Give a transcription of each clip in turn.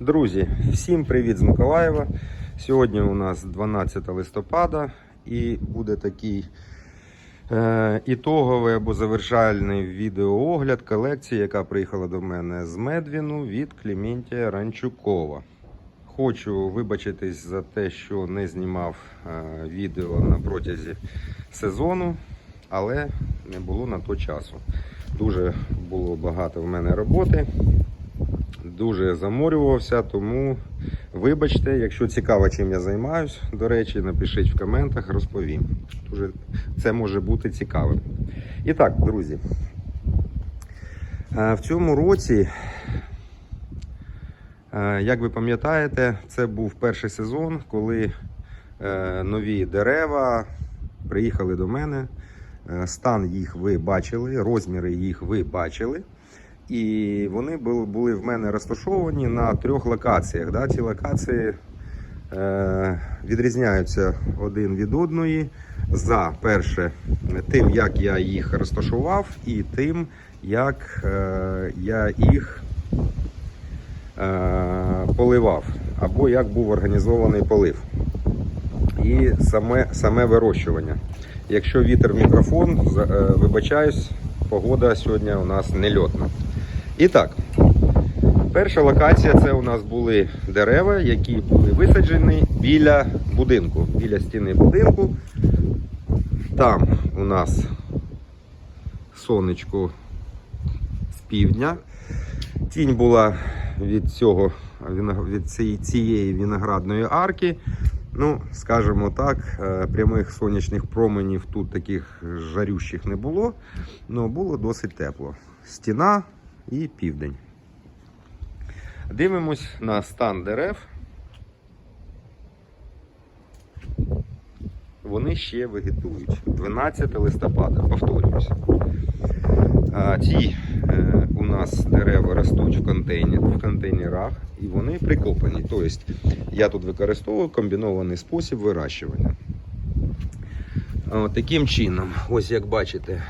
Друзі, всім привіт з Миколаєва. Сьогодні у нас 12 листопада і буде такий е, ітоговий або завершальний відеоогляд колекції, яка приїхала до мене з Медвіну від Клементія Ранчукова. Хочу вибачитись за те, що не знімав е, відео на протязі сезону, але не було на то часу. Дуже було багато в мене роботи дуже заморювався, тому вибачте, якщо цікаво, чим я займаюсь, до речі, напишіть в коментах, розповім. Дуже це може бути цікавим. І так, друзі, е, в цьому році, е, як ви пам'ятаєте, це був перший сезон, коли е, нові дерева приїхали до мене. Стан їх ви бачили, розміри їх ви бачили. І вони були, в мене розташовані на трьох локаціях. Да? Ці локації е, відрізняються один від одної. За перше, тим, як я їх розташував, і тим, як е, я їх е, поливав, або як був організований полив. І саме, саме вирощування. Якщо вітер в мікрофон, е, вибачаюсь, погода сьогодні у нас нельотна. І так, перша локація це у нас були дерева, які були висаджені біля будинку, біля стіни будинку. Там у нас сонечко з півдня. Тінь була від цього від цієї, виноградної арки. Ну, скажімо так, е, прямих сонячних променів тут таких жарющих не було, але було досить тепло. Стіна і південь. Дивимось на стан дерев. Вони ще вегетують. 12 листопада, повторююся. Ці е, у нас дерева ростуть в, контейнер, в контейнерах і вони прикопані. Тобто я тут використовую комбінований спосіб вирощування. Таким чином, ось як бачите,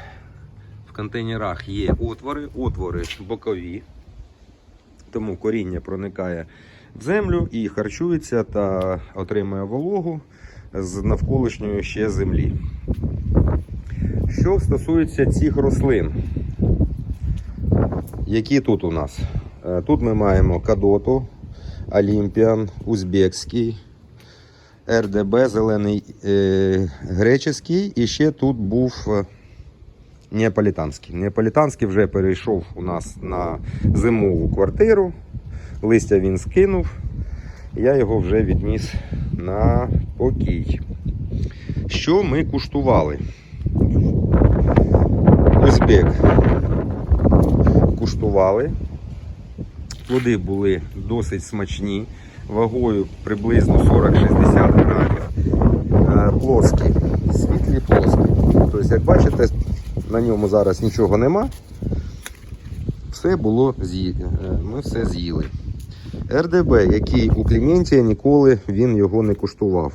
в контейнерах є отвори, отвори бокові, тому коріння проникає в землю і харчується та отримує вологу з навколишньої ще землі. Що стосується цих рослин, які тут у нас? Е, Тут ми маємо кадоту, Олімпіан, Узбекський, РДБ, зелений е, греческий, і ще тут був е, Неаполітанський. Неаполітанський вже перейшов у нас на зимову квартиру. Листя він скинув. Я його вже відніс на покій. Що ми куштували? Узбек куштували. Плоди були досить смачні, вагою приблизно 40-60 грамів. Е, Плоскі, світлі плоскі. Тобто, як бачите, на ньому зараз нічого нема. Все було з'їдено. Ми все з'їли. РДБ, який у Клементія ніколи він його не куштував.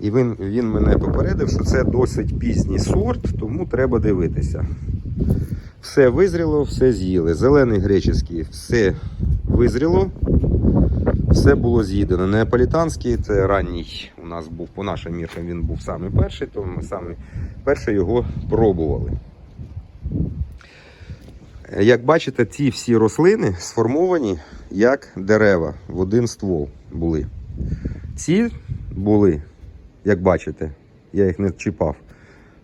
І він, він мене попередив, що це досить пізній сорт, тому треба дивитися. Все визріло, все з'їли. Зелений греческий все визріло, все було з'їдено. Неаполітанський це ранній у нас був по нашим міркам, він був самий перший, тому ми самі перше його пробували. Як бачите, ці всі рослини сформовані як дерева в один ствол були. Ці були, як бачите, я їх не чіпав,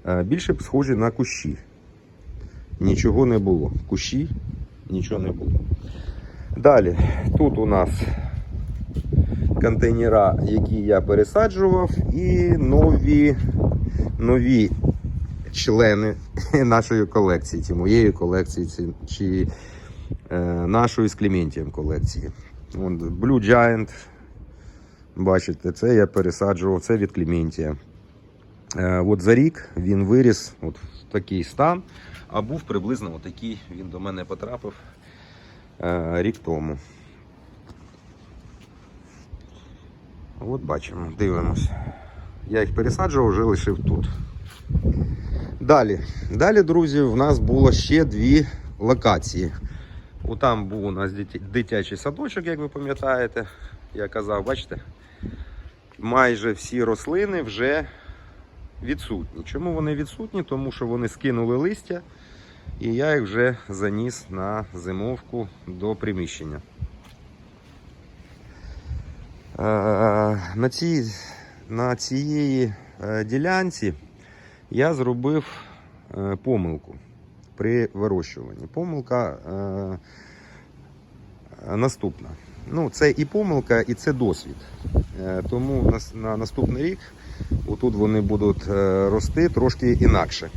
е, більше схожі на кущі. Нічого не було. Кущі нічого не було. Далі, тут у нас контейнера, які я пересаджував, і нові, нові члени нашої колекції, чи моєї колекції, чи, чи е, нашої з Клементієм колекції. Вон, Blue Giant. Бачите, це я пересаджував, це від Клементія. Е, от за рік він виріс от в такий стан, а був приблизно отакий, він до мене потрапив е, рік тому. От бачимо, дивимось. Я їх пересаджував, вже лишив тут. Далі, далі, друзі, в нас було ще дві локації. Отам був у нас дитячий садочок, як ви пам'ятаєте. Я казав, бачите, майже всі рослини вже відсутні. Чому вони відсутні? Тому що вони скинули листя, і я їх вже заніс на зимовку до приміщення. Е, На, цій, на цієї е, ділянці я зробив е, помилку при вирощуванні. Помилка е, наступна. Ну, це і помилка, і це досвід. Е, Тому на, на наступний рік отут вони будуть рости трошки інакше.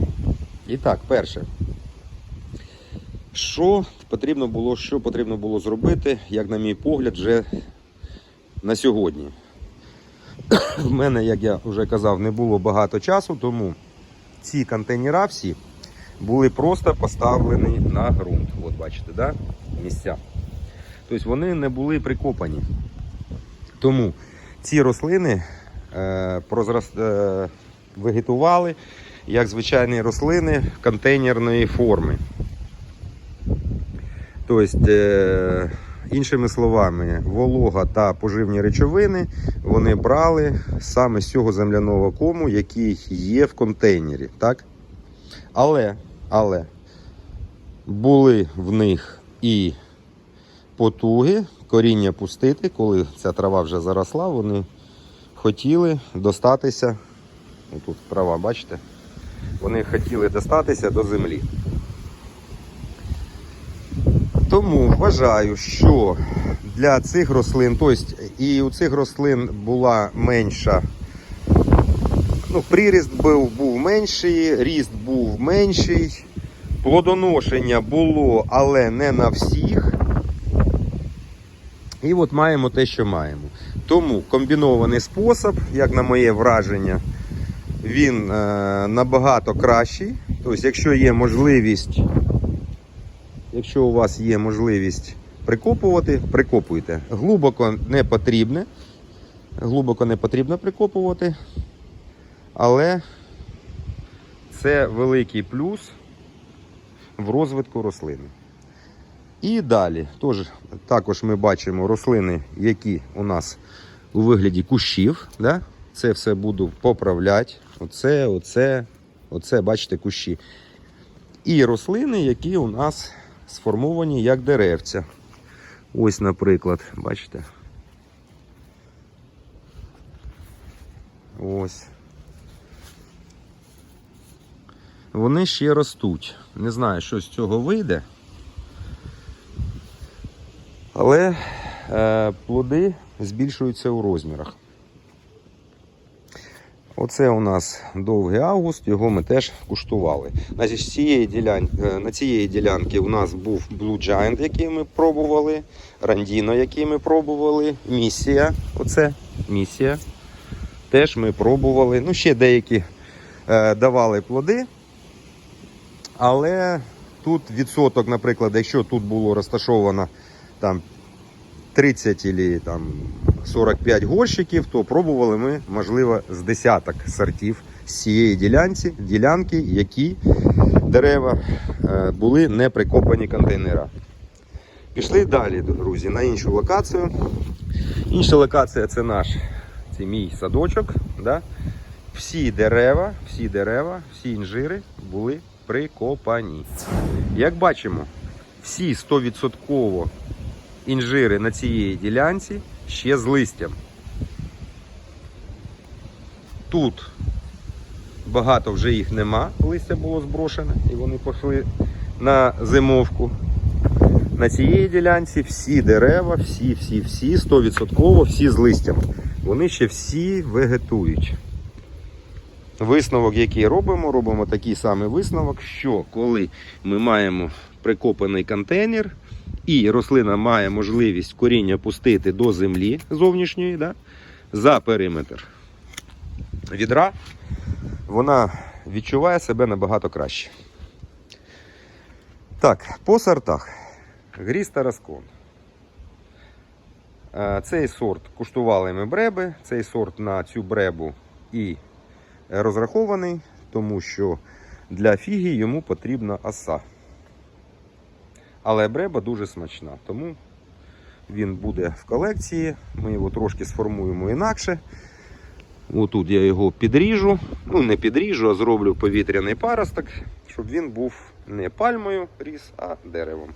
І так, перше. Що потрібно було, що потрібно було зробити, як на мій погляд, вже на сьогодні. В мене, як я вже казав, не було багато часу, тому ці контейнера всі були просто поставлені на ґрунт. От бачите, да? місця. Тобто вони не були прикопані. Тому ці рослини е, прозрас... е, вегетували як звичайні рослини контейнерної форми. Тобто, е, іншими словами, волога та поживні речовини вони брали саме з цього земляного кому, який є в контейнері. Так? Але, але були в них і потуги, коріння пустити, коли ця трава вже заросла, вони хотіли достатися. Тут трава, бачите? Вони хотіли достатися до землі. Тому вважаю, що для цих рослин, тобто і у цих рослин була менша, ну, приріст був, був менший, ріст був менший, плодоношення було, але не на всіх. І от маємо те, що маємо. Тому комбінований спосіб, як на моє враження, він е, набагато кращий. Тобто, якщо є можливість, якщо у вас є можливість прикопувати, прикопуйте. Глибоко не потрібне. Глибоко не потрібно прикопувати, але це великий плюс в розвитку рослини. І далі тож, також ми бачимо рослини, які у нас у вигляді кущів. Да? Це все буду поправляти. Оце, оце, оце, бачите, кущі. І рослини, які у нас сформовані як деревця. Ось, наприклад, бачите. Ось. Вони ще ростуть. Не знаю, що з цього вийде. Але е, плоди збільшуються у розмірах. Оце у нас довгий август, його ми теж куштували. Значить, цієї ділян... е, на цієї ділянки у нас був Blue Giant, який ми пробували, Рандіно, який ми пробували, місія. Оце місія. Теж ми пробували. Ну, ще деякі е, давали плоди. Але тут відсоток, наприклад, якщо тут було розташовано там 30 або 45 горщиків, то пробували ми, можливо, з десяток сортів з цієї ділянці, ділянки, які дерева е, були не прикопані контейнера. Пішли далі, друзі, на іншу локацію. Інша локація це наш, це мій садочок. Да? Всі дерева, всі дерева, всі інжири були прикопані. Як бачимо, всі 100% інжири на цій ділянці ще з листям. Тут багато вже їх нема, листя було зброшене і вони пішли на зимовку. На цієї ділянці всі дерева, всі, всі, всі, 100% всі з листям. Вони ще всі вегетують. Висновок, який робимо, робимо такий самий висновок, що коли ми маємо прикопаний контейнер, і рослина має можливість коріння пустити до землі зовнішньої да, за периметр відра, вона відчуває себе набагато краще. Так, по сортах. Гріс Тараскон. Е, Цей сорт куштували ми бреби. Цей сорт на цю бребу і розрахований, тому що для фіги йому потрібна оса. Але бреба дуже смачна, тому він буде в колекції. Ми його трошки сформуємо інакше. Отут я його підріжу. Ну, не підріжу, а зроблю повітряний паросток, щоб він був не пальмою ріс, а деревом.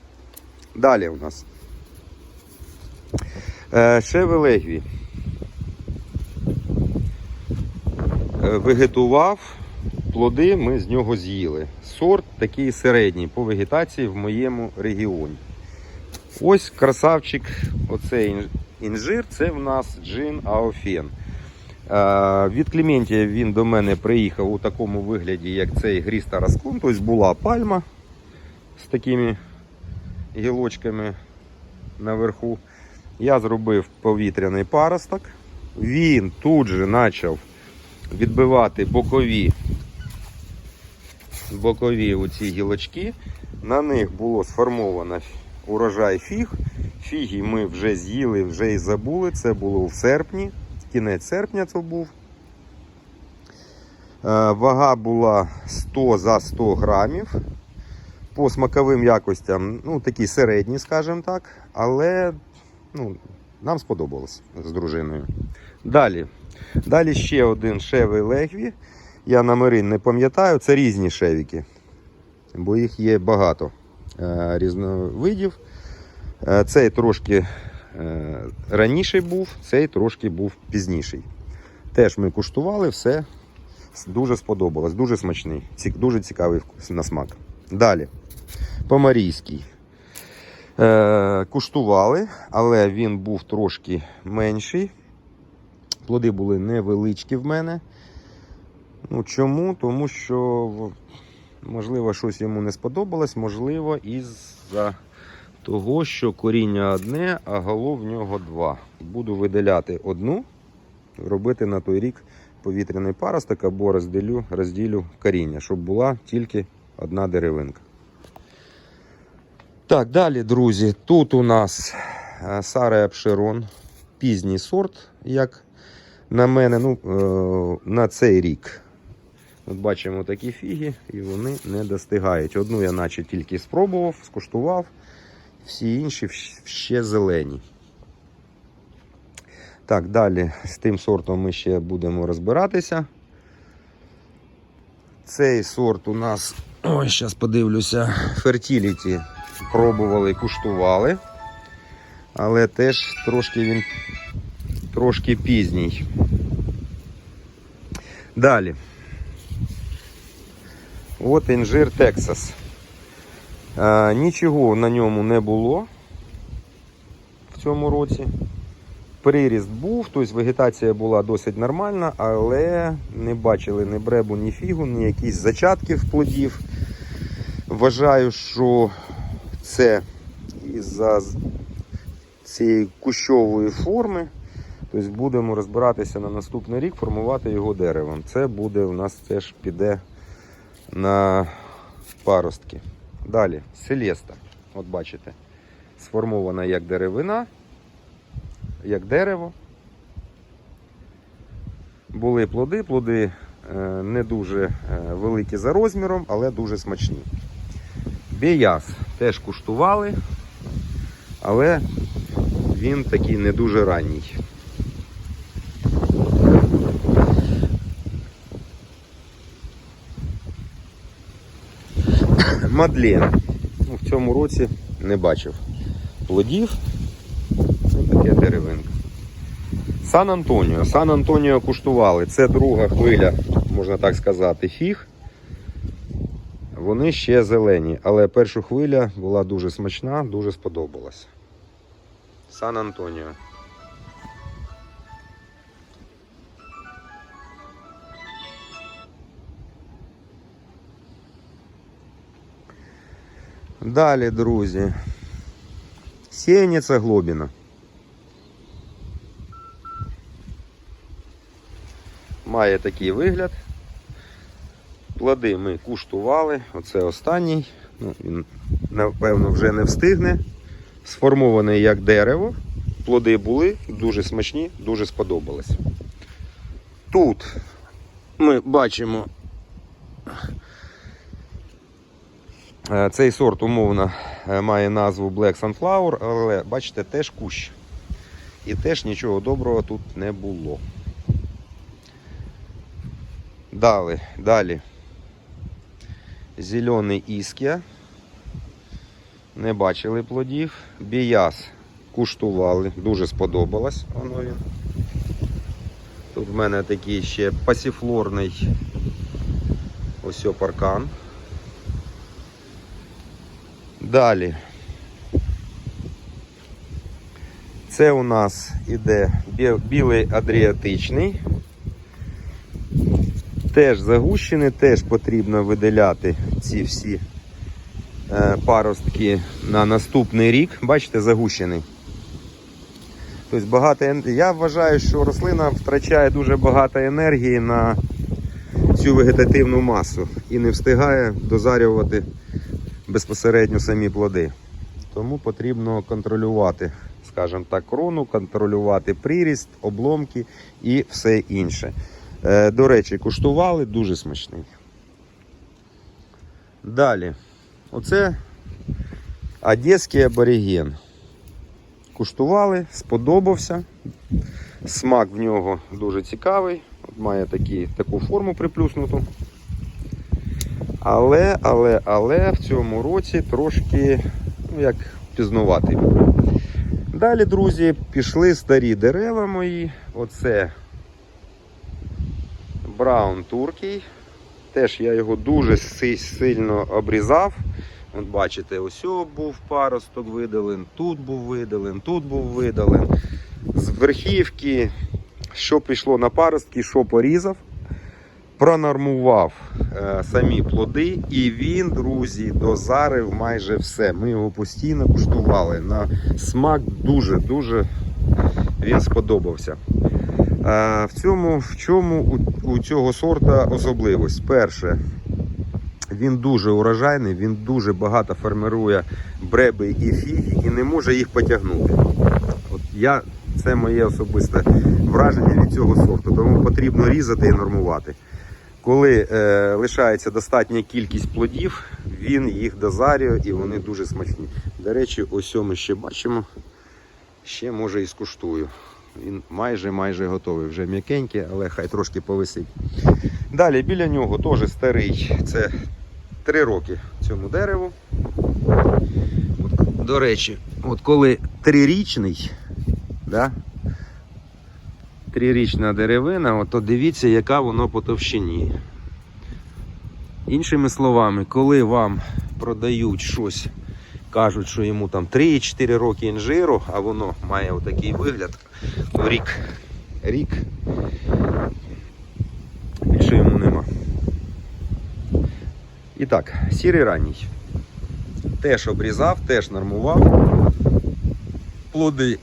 Далі у нас е, шевелегві. Е, Вегетував, плоди ми з нього з'їли. Сорт такий середній по вегетації в моєму регіоні. Ось красавчик, оцей інжир, це в нас джин Аофен. Е, Від Клементія він до мене приїхав у такому вигляді, як цей гріста розклон. Тобто була пальма з такими гілочками наверху. Я зробив повітряний паросток. Він тут же почав відбивати бокові, бокові оці гілочки. На них було сформовано урожай фіг. Фіги ми вже з'їли, вже і забули. Це було в серпні, кінець серпня це був. Е, Вага була 100 за 100 грамів. По смаковим якостям, ну такі середні, скажімо так, але ну, нам сподобалось з дружиною. Далі. Далі ще один шевий легві. Я номери не пам'ятаю, це різні шевіки, бо їх є багато е, різновидів. Е, цей трошки е, раніший був, цей трошки був пізніший. Теж ми куштували, все дуже сподобалось, дуже смачний, дуже цікавий вкус на смак. Далі. Помарійський. Куштували, але він був трошки менший. Плоди були невеличкі в мене. Ну, чому? Тому що, можливо, щось йому не сподобалось, можливо, із-за того, що коріння одне, а голов в нього два. Буду видаляти одну, робити на той рік повітряний паросток або розділю, розділю коріння, щоб була тільки одна деревинка. Так, далі, друзі, тут у нас е, Сара Апшерон, пізній сорт, як на мене, ну, е, на цей рік. От бачимо такі фіги, і вони не достигають. Одну я наче тільки спробував, скуштував, всі інші ще зелені. Так, далі з тим сортом ми ще будемо розбиратися. Цей сорт у нас, ой, зараз подивлюся, Fertility пробували, куштували. Але теж трошки він трошки пізній. Далі. От інжир Тексас. А, нічого на ньому не було в цьому році. Приріст був, тобто вегетація була досить нормальна, але не бачили ні бребу, ні фігу, ні якісь зачатків плодів. Вважаю, що це із-за цієї кущової форми. Тобто будемо розбиратися на наступний рік, формувати його деревом. Це буде у нас теж піде на паростки. Далі, селеста. От бачите, сформована як деревина, як дерево. Були плоди, плоди е, не дуже е, великі за розміром, але дуже смачні. Біяс теж куштували, але він такий не дуже ранній. Мадлен. Ну, в цьому році не бачив плодів. Ось таке деревинка. Сан Антоніо. Сан Антоніо куштували. Це друга хвиля, можна так сказати, фіг. Вони ще зелені, але перша хвиля була дуже смачна, дуже сподобалась. Сан Антоніо. Далі, друзі. Сіяниця глобіна. Має такий вигляд. Плоди ми куштували. Оце останній. Ну, він, напевно, вже не встигне. Сформований як дерево. Плоди були дуже смачні, дуже сподобались. Тут ми бачимо Цей сорт умовно е, має назву Black Sunflower, але бачите, теж кущ. І теж нічого доброго тут не було. Далі, далі. Зелений іскія. Не бачили плодів. Біяс куштували, дуже сподобалось воно він. Тут в мене такий ще пасіфлорний ось паркан. Далі. Це у нас іде білий адріатичний. Теж загущений, теж потрібно виділяти ці всі е, паростки на наступний рік. Бачите, загущений. Тобто багато Я вважаю, що рослина втрачає дуже багато енергії на цю вегетативну масу і не встигає дозарювати безпосередньо самі плоди. Тому потрібно контролювати, скажімо так, крону, контролювати приріст, обломки і все інше. Е, До речі, куштували дуже смачний. Далі. Оце одеський абориген. Куштували, сподобався. Смак в нього дуже цікавий. Має такі, таку форму приплюснуту. Але, але, але в цьому році трошки, ну як пізнуватий. Далі, друзі, пішли старі дерева мої. Оце Браун Туркій. Теж я його дуже сильно обрізав. От бачите, ось був паросток видален, тут був видален, тут був видален. З верхівки, що пішло на паростки, що порізав, пронормував е, самі плоди, і він, друзі, дозарив майже все. Ми його постійно куштували. На смак дуже-дуже він сподобався. Е, в цьому, в чому у, у цього сорта особливість? Перше, він дуже урожайний, він дуже багато формирує бреби і фіги і не може їх потягнути. От я, це моє особисте враження від цього сорту, тому потрібно різати і нормувати. Коли е, лишається достатня кількість плодів, він їх дозарює і вони дуже смачні. До речі, ось ми ще бачимо, ще може і скуштую. Він майже майже готовий, вже м'якенький, але хай трошки повисить. Далі біля нього теж старий. Це 3 роки цьому дереву. От, до речі, от коли трирічний, да, трирічна деревина, от, то дивіться, яка воно по товщині. Іншими словами, коли вам продають щось, кажуть, що йому там 3-4 роки інжиру, а воно має отакий вигляд, то рік, рік більше йому нема. І так, сірий ранній. Теж обрізав, теж нормував. Плоди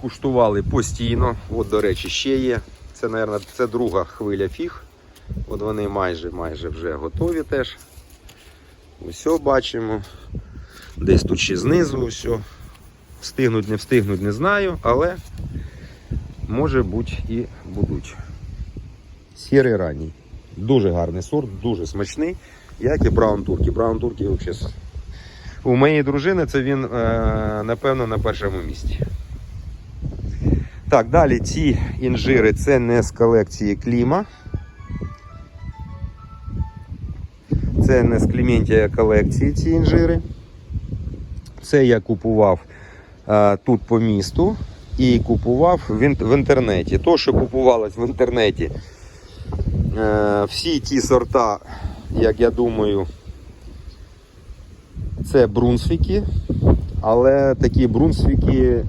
куштували постійно. От, до речі, ще є. Це, мабуть, це друга хвиля фіг. От вони майже майже вже готові теж. Усе бачимо. Десь тут ще знизу усе. Встигнуть, не встигнуть, не знаю, але може бути і будуть. Сірий ранній. Дуже гарний сорт, дуже смачний, як і Браун Туркі. Браун взагалі. У моєї дружини це він, е, напевно, на першому місці. Так, далі ці інжири це не з колекції Кліма. Це не з Кліментія колекції ці інжири. Це я купував е, тут по місту і купував в, ін- в інтернеті. То, що купувалось в інтернеті, е, всі ті сорта, як я думаю, це брунсвіки, але такі брунсвіки,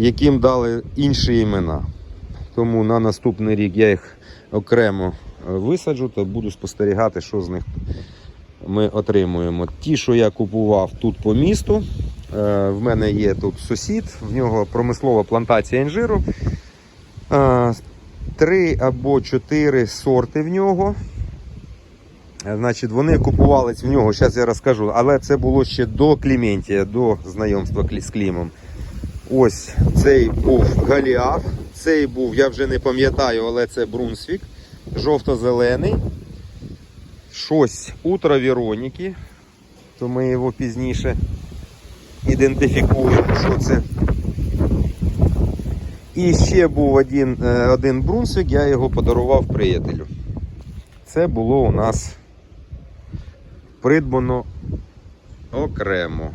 яким дали інші імена. Тому на наступний рік я їх окремо е, висаджу та буду спостерігати, що з них ми отримуємо. Ті, що я купував тут по місту. е, В мене є тут сусід, в нього промислова плантація інжиру. Е, Три або чотири сорти в нього. Значить, вони купувались в нього, зараз я розкажу, але це було ще до Кліментія, до знайомства з Клімом. Ось цей був Галіаф, цей був, я вже не пам'ятаю, але це Брунсвік, жовто-зелений. щось утро Вероніки, то ми його пізніше ідентифікуємо, що це. І ще був один, е, один брунсвік, я його подарував приятелю. Це було у нас придбано окремо.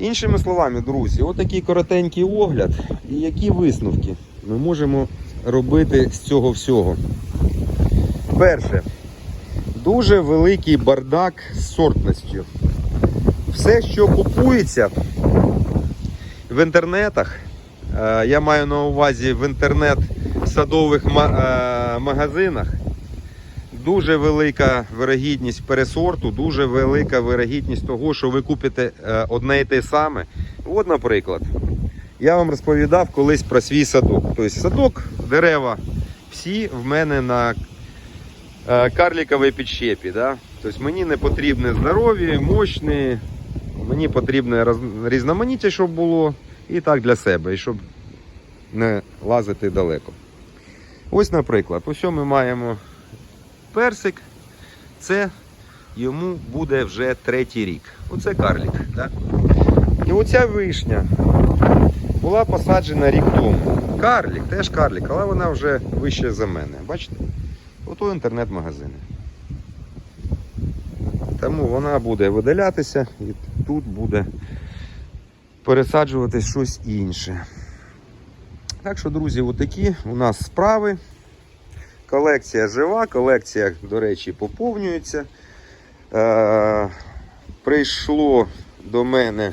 Іншими словами, друзі, отакий коротенький огляд і які висновки ми можемо робити з цього всього. Перше, дуже великий бардак з сортністю. Все, що купується в інтернетах, е, я маю на увазі в інтернет-садових е, магазинах, дуже велика вирогідність пересорту, дуже велика вирогідність того, що ви купите е, одне і те саме. От, наприклад, я вам розповідав колись про свій садок. Тобто садок, дерева, всі в мене на е, карліковій підщепі. Да? Тобто мені не потрібні здорові, мощні, мені потрібне різноманіття, щоб було, і так для себе, і щоб не лазити далеко. Ось, наприклад, ось ми маємо персик, це йому буде вже третій рік. Оце карлік. Да? І оця вишня була посаджена рік тому. Карлік, теж карлік, але вона вже вище за мене. Бачите? Ото інтернет-магазини. Тому вона буде видалятися і тут буде пересаджуватись щось інше. Так що, друзі, отакі у нас справи. Колекція жива, колекція, до речі, поповнюється. Е, прийшло до мене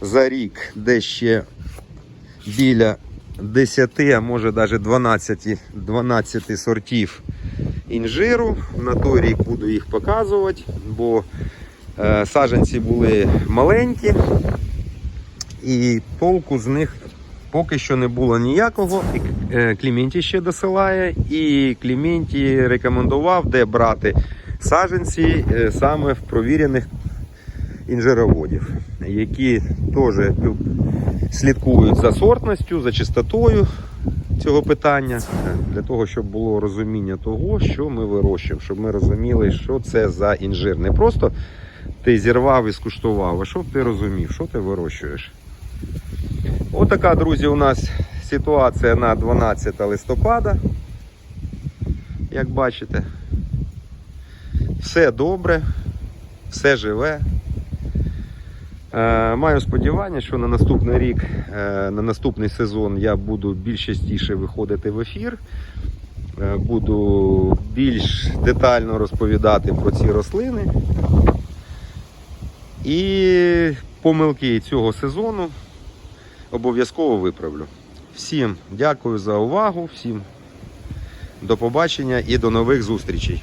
за рік де ще біля 10, а може навіть 12, 12 сортів інжиру. На той рік буду їх показувати, бо е, саджанці були маленькі і толку з них поки що не було ніякого. Е, Кліменті ще досилає, і Кліменті рекомендував, де брати саджанці е, саме в провірених інжироводів, які теж слідкують за сортністю, за чистотою цього питання, для того, щоб було розуміння того, що ми вирощуємо, щоб ми розуміли, що це за інжир. Не просто ти зірвав і скуштував, а щоб ти розумів, що ти вирощуєш. Отака, друзі, у нас ситуація на 12 листопада. Як бачите, все добре, все живе. Е, Маю сподівання, що на наступний рік, е, на наступний сезон я буду більш частіше виходити в ефір. Е, Буду більш детально розповідати про ці рослини. І помилки цього сезону обов'язково виправлю. Всім дякую за увагу, всім до побачення і до нових зустрічей.